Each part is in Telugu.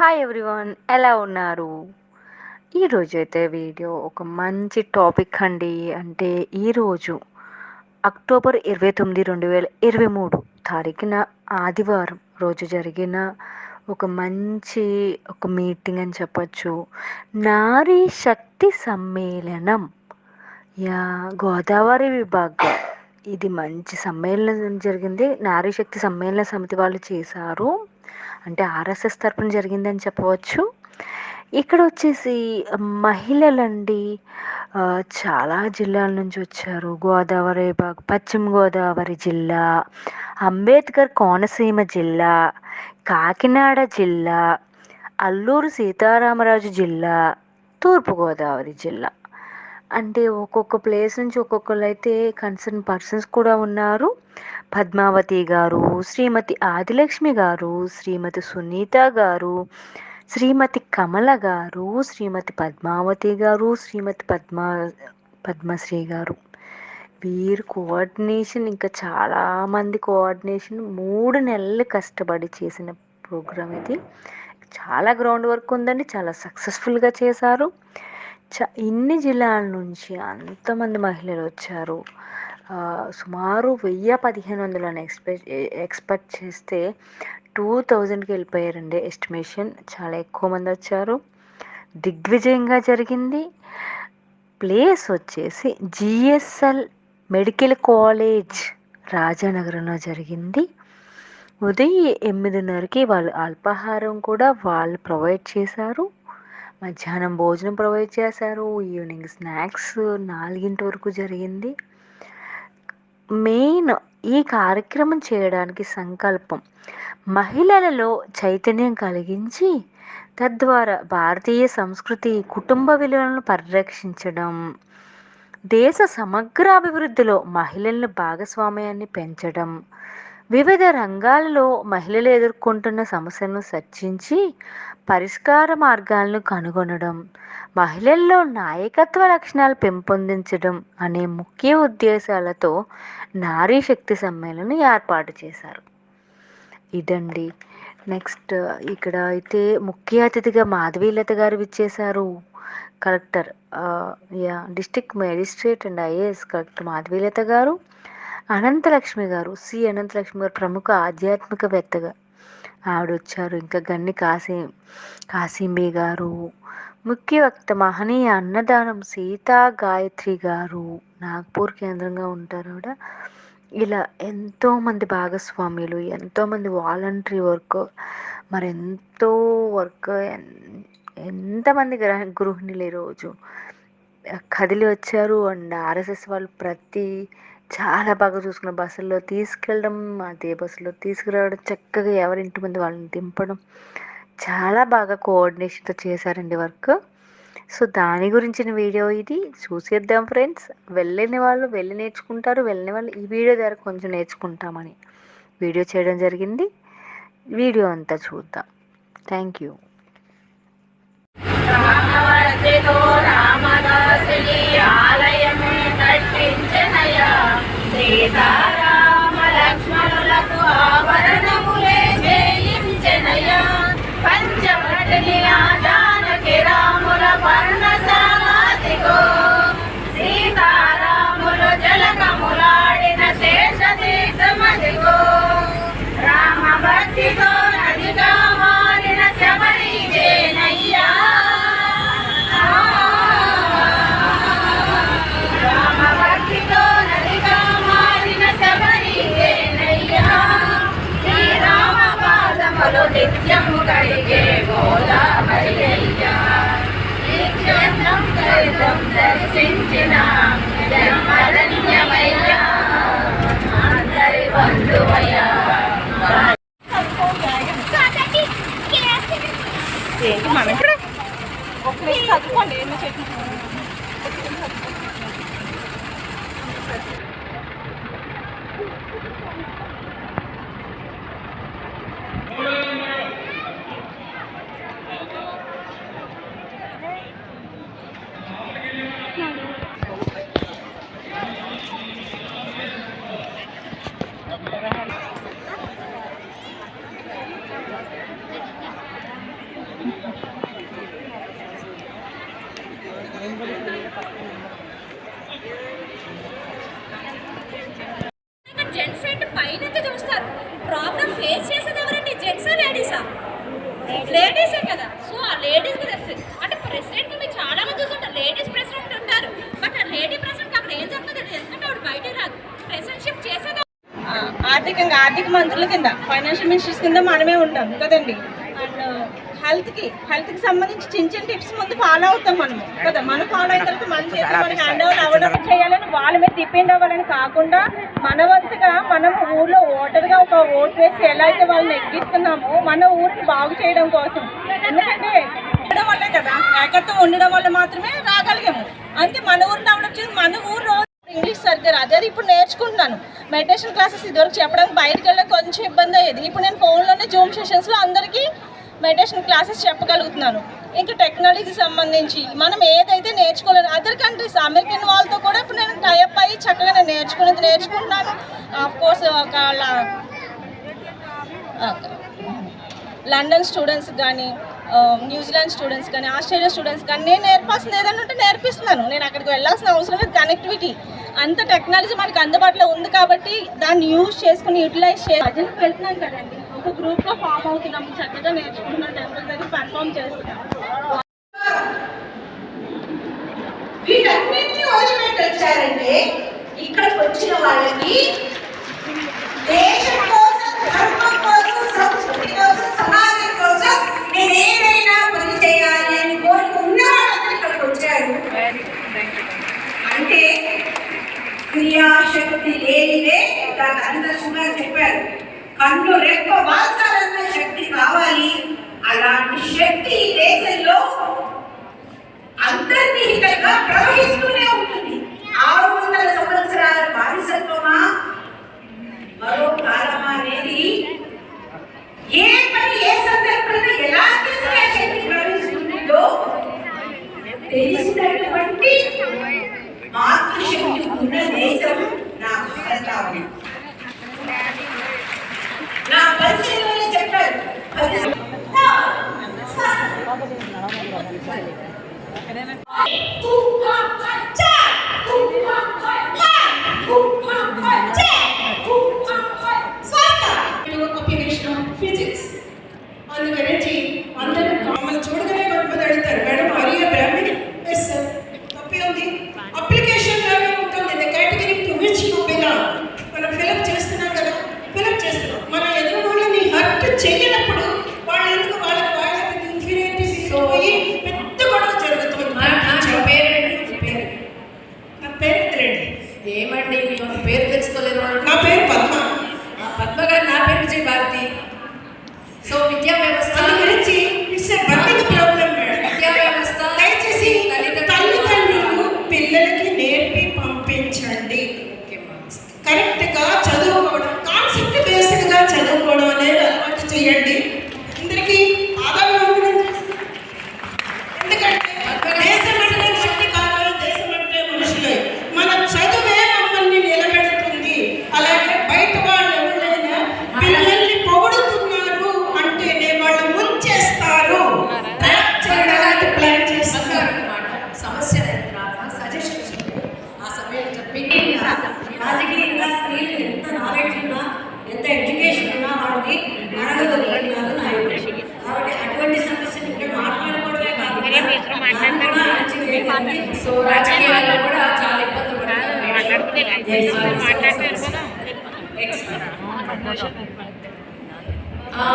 హాయ్ ఎవ్రీవన్ ఎలా ఉన్నారు? ఈరోజు అయితే వీడియో ఒక మంచి టాపిక్ అండి. అంటే ఈరోజు అక్టోబర్ ఇరవై తొమ్మిది రెండు వేల ఇరవై మూడు తారీఖున ఆదివారం రోజు జరిగిన ఒక మంచి ఒక మీటింగ్ అని చెప్పచ్చు. నారీ శక్తి సమ్మేళనం. యా గోదావరి విభాగం. ఇది మంచి సమ్మేళనం జరిగింది. నారీ శక్తి సమ్మేళన సమితి వాళ్ళు చేశారు. అంటే ఆర్ఎస్ఎస్ తరపున జరిగిందని చెప్పవచ్చు. ఇక్కడ వచ్చేసి మహిళలండి చాలా జిల్లాల నుంచి వచ్చారు. గోదావరి పశ్చిమ గోదావరి జిల్లా అంబేద్కర్ కోనసీమ జిల్లా కాకినాడ జిల్లా అల్లూరు సీతారామరాజు జిల్లా తూర్పుగోదావరి జిల్లా. అంటే ఒక్కొక్క ప్లేస్ నుంచి ఒక్కొక్కరు అయితే కన్సర్న్ పర్సన్స్ కూడా ఉన్నారు. పద్మావతి గారు శ్రీమతి ఆదిలక్ష్మి గారు శ్రీమతి సునీత గారు శ్రీమతి కమల గారు శ్రీమతి పద్మావతి గారు శ్రీమతి పద్మ పద్మశ్రీ గారు. వీరు కోఆర్డినేషన్ ఇంకా చాలామంది కోఆర్డినేషన్ మూడు నెలలు కష్టపడి చేసిన ప్రోగ్రామ్ ఇది. చాలా గ్రౌండ్ వర్క్ ఉందండి. చాలా సక్సెస్ఫుల్గా చేశారు. చ ఇన్ని జిల్లాల నుంచి అంతమంది మహిళలు వచ్చారు. సుమారు వెయ్యి పదిహేను వందలని ఎక్స్పెక్ట్ ఎక్స్పెక్ట్ చేస్తే టూ థౌజండ్కి వెళ్ళిపోయారండి ఎస్టిమేషన్. చాలా ఎక్కువ మంది వచ్చారు. దిగ్విజయంగా జరిగింది. ప్లేస్ వచ్చేసి జిఎస్ఎల్ మెడికల్ కాలేజ్ రాజానగరంలో జరిగింది. ఉదయం ఎనిమిదిన్నరకి వాళ్ళు అల్పాహారం కూడా వాళ్ళు ప్రొవైడ్ చేశారు. మధ్యాహ్నం భోజనం ప్రొవైడ్ చేశారు. ఈవినింగ్ స్నాక్స్ నాలుగింటి వరకు జరిగింది. మెయిన్ ఈ కార్యక్రమం చేయడానికి సంకల్పం. మహిళలలో చైతన్యం కలిగించి తద్వారా భారతీయ సంస్కృతి కుటుంబ విలువలను పరిరక్షించడం దేశ సమగ్ర అభివృద్ధిలో మహిళల భాగస్వామ్యాన్ని పెంచడం వివిధ రంగాలలో మహిళలు ఎదుర్కొంటున్న సమస్యలను చర్చించి పరిష్కార మార్గాలను కనుగొనడం మహిళల్లో నాయకత్వ లక్షణాలు పెంపొందించడం అనే ముఖ్య ఉద్దేశాలతో నారీ శక్తి సమ్మేళనం ఏర్పాటు చేశారు. ఇదండి. నెక్స్ట్ ఇక్కడ అయితే ముఖ్య అతిథిగా మాధవీలత గారు విచ్చేశారు. Collector yeah district magistrate and IAS collector Madhavilatha గారు. అనంతలక్ష్మి గారు సి. అనంతలక్ష్మి గారు ప్రముఖ ఆధ్యాత్మికవేత్తగా. ఆవిడ వచ్చారు ఇంకా గన్ని కాశీ కాశీంబి గారు ముఖ్య వక్త మహనీయ అన్నదానం సీతా గాయత్రి గారు నాగ్పూర్ కేంద్రంగా ఉంటారు ఆవిడ. ఇలా ఎంతోమంది భాగస్వామ్యులు ఎంతోమంది వాలంటరీ వర్క్ మరి ఎంతో వర్క్ ఎంతమంది గ్రహ గృహిణులు ఈరోజు కదిలి వచ్చారు. అండ్ ఆర్ఎస్ఎస్ వాళ్ళు ప్రతి చాలా బాగా చూసుకున్న బస్సుల్లో తీసుకెళ్ళడం అదే బస్సులో తీసుకురావడం చక్కగా ఎవరి ఇంటి ముందు వాళ్ళని దింపడం చాలా బాగా కోఆర్డినేషన్తో చేశారండి వర్క్. సో దాని గురించిన వీడియో ఇది. చూసేద్దాం ఫ్రెండ్స్. వెళ్ళని వాళ్ళు వెళ్ళి నేర్చుకుంటారు. వెళ్ళని వాళ్ళు ఈ వీడియో ద్వారా కొంచెం నేర్చుకుంటామని వీడియో చేయడం జరిగింది. వీడియో అంతా చూద్దాం. Thank you. Kita ఏంటి మనం చదువుకోండి ఆర్థికంగా ఆర్థిక మంత్రుల కింద ఫైనాన్షియల్ మినిస్టర్స్ కింద మనమే ఉంటాం కదండి? అండ్ హెల్త్కి హెల్త్కి సంబంధించి చిన్న చిన్న టిప్స్ ముందు ఫాలో అవుతాం మనము కదా? మనం ఫాలో అయిన తర్వాత మన చేతి మన హ్యాండ్ ఓవర్ అవ్వడం చేయాలని వాళ్ళ మీద డిపెండ్ అవ్వాలని కాకుండా మన వంతుగా మనం ఊర్లో ఓటర్గా ఒక ఓటు వేసి ఎలా అయితే వాళ్ళని ఎక్కిస్తున్నామో మన ఊరిని బాగు చేయడం కోసం. ఎందుకంటే ఉండడం వల్లే కదా ఏకత్వం ఉండడం వల్ల మాత్రమే రాగలిగాము. అంతే మన ఊరు ఇంగ్లీష్ రాదు అది ఇప్పుడు నేర్చుకుంటున్నాను. మెడిటేషన్ క్లాసెస్ ఇదివరకు చెప్పడానికి బయటకు వెళ్ళడం కొంచెం ఇబ్బంది అయ్యేది. ఇప్పుడు నేను ఫోన్లోనే జూమ్ సెషన్స్లో అందరికీ మెడిటేషన్ క్లాసెస్ చెప్పగలుగుతున్నాను. ఇంకా టెక్నాలజీ సంబంధించి మనం ఏదైతే నేర్చుకోలేదు అదర్ కంట్రీస్ అమెరికన్ వాళ్ళతో కూడా ఇప్పుడు నేను టైప్ అయ్యి చక్కగా నేను నేర్చుకునేది నేర్చుకుంటున్నాను. ఆఫ్కోర్స్ ఒక లండన్ స్టూడెంట్స్ కానీ Um, న్యూజిలాండ్ స్టూడెంట్స్ కానీ ఆస్ట్రేలియా స్టూడెంట్స్ కానీ నేను నేర్పాల్సింది ఏదైనా ఉంటే నేర్పిస్తున్నాను. నేను అక్కడికి వెళ్ళాల్సిన అవసరం లేదు. కనెక్టివిటీ అంత టెక్నాలజీ మనకు అందుబాటులో ఉంది కాబట్టి దాన్ని యూజ్ చేసుకుని యూటిలైజ్ చేసి ప్రజలకు వెళ్తున్నాం కదండి. ఒక గ్రూప్లో ఫామ్ అవుతున్నాం. చక్కగా నేర్చుకుంటున్నాం. టెంపుల్ దగ్గర పర్ఫామ్ చేస్తున్నాం. వదిలిపెట్టి వచ్చారంటే ఇక్కడికి వచ్చిన వాళ్ళకి దేశం కోసం ధర్మం కోసం సో రాజకీయాల్లో కూడా చాలా ఇబ్బంది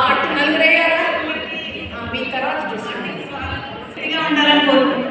అటు నలుగురు అయ్యారా? ఆ, మీ తర్వాత చూస్తాను. ఉండాలని కోరుకుంటున్నాను.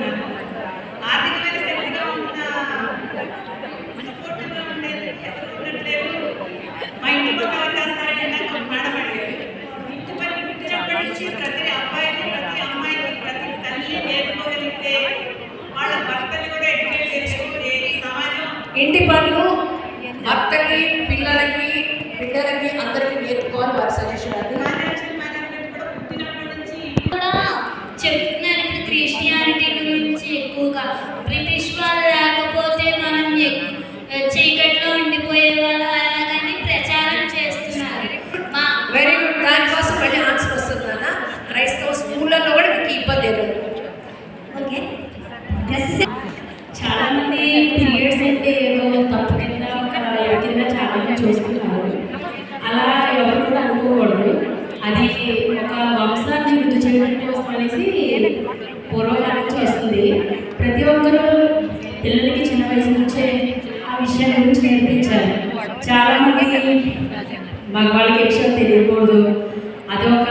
ప్రతి ఒక్కరూ పిల్లలకి చిన్న వయసు నుంచే ఆ విషయం గురించి నేర్పించాలి చాలా మంది మగవాళ్ళకి ఈ విషయం తెలియకూడదు. ఒక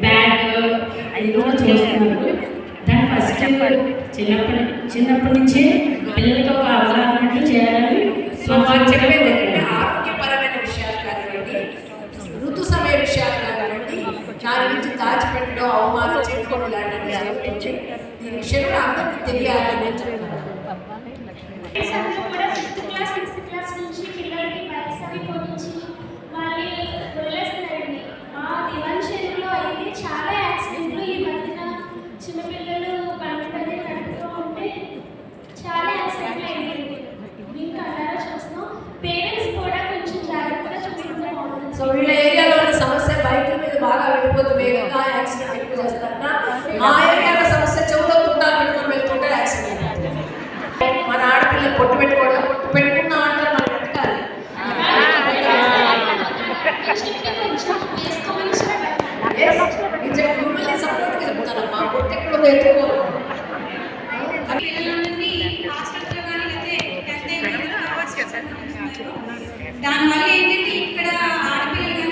బ్యాగ్ అది కూడా చేస్తున్నారు. దాన్ని ఫస్ట్ చిన్నప్పటి చిన్నప్పటి నుంచే దాచిపెట్టడం అవమానం చేసుకోవడం లాంటివి జరుగుతుంది ఈ విషయంలో అందరికీ తెలియాలని నేను అయితే చాలా యాక్సిడెంట్లు ఈ మధ్యన చిన్నపిల్లలు బండి మీద నడుపుతూ ఉంటే చాలా యాక్సిడెంట్లు అలాగే చూస్తున్నాం. పేరెంట్స్ కూడా కొంచెం జాగ్రత్తగా చూసుకుంటే సో వీళ్ళ ఏరియాలో సమస్య మీద బాగా వెళ్ళిపోతే వేగంగా యాక్సిడెంట్ ఎక్కువ చేస్తారట మా ఏరియాలో సమస్య చెవులో తుంటాలు పెట్టుకొని వెళ్తుంటే యాక్సిడెంట్ మన ఆడపిల్ల పొట్టు పెట్టుకోవడం పొట్టు పెట్టుకున్నా అంటే మనం పెట్టుకోవాలి కొంచెం వేసుకోమని మిమ్మల్ని సపోర్ట్గా చెప్తానమ్మా. పొట్టు ఎక్కడ దానివల్ల ఏంటంటే ఇక్కడ ఆడపిల్లలు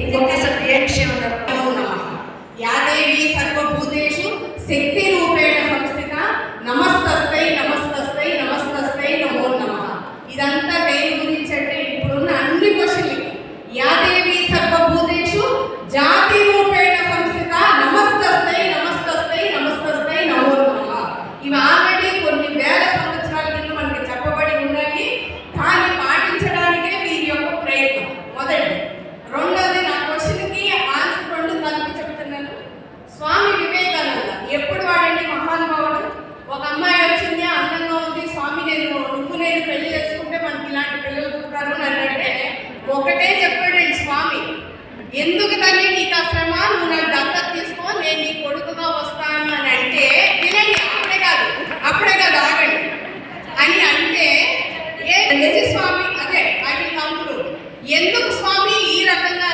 ఇంకొకసారి ఏ విషయం యాదేవి సర్వభూతేషు శక్తి రూప ఒకటే చెప్పాడు స్వామి ఎందుకు తల్లి నీకు ఆ శ్రమ నువ్వు నన్ను దత్త తీసుకో నేను నీ కొడుకుగా వస్తాను అని అంటే వినండి అప్పుడే కాదు అప్పుడే కాదు ఆగండి అని అంటే ఏ స్వామి అదే అది తమ్ముడు ఎందుకు స్వామి ఈ రకంగా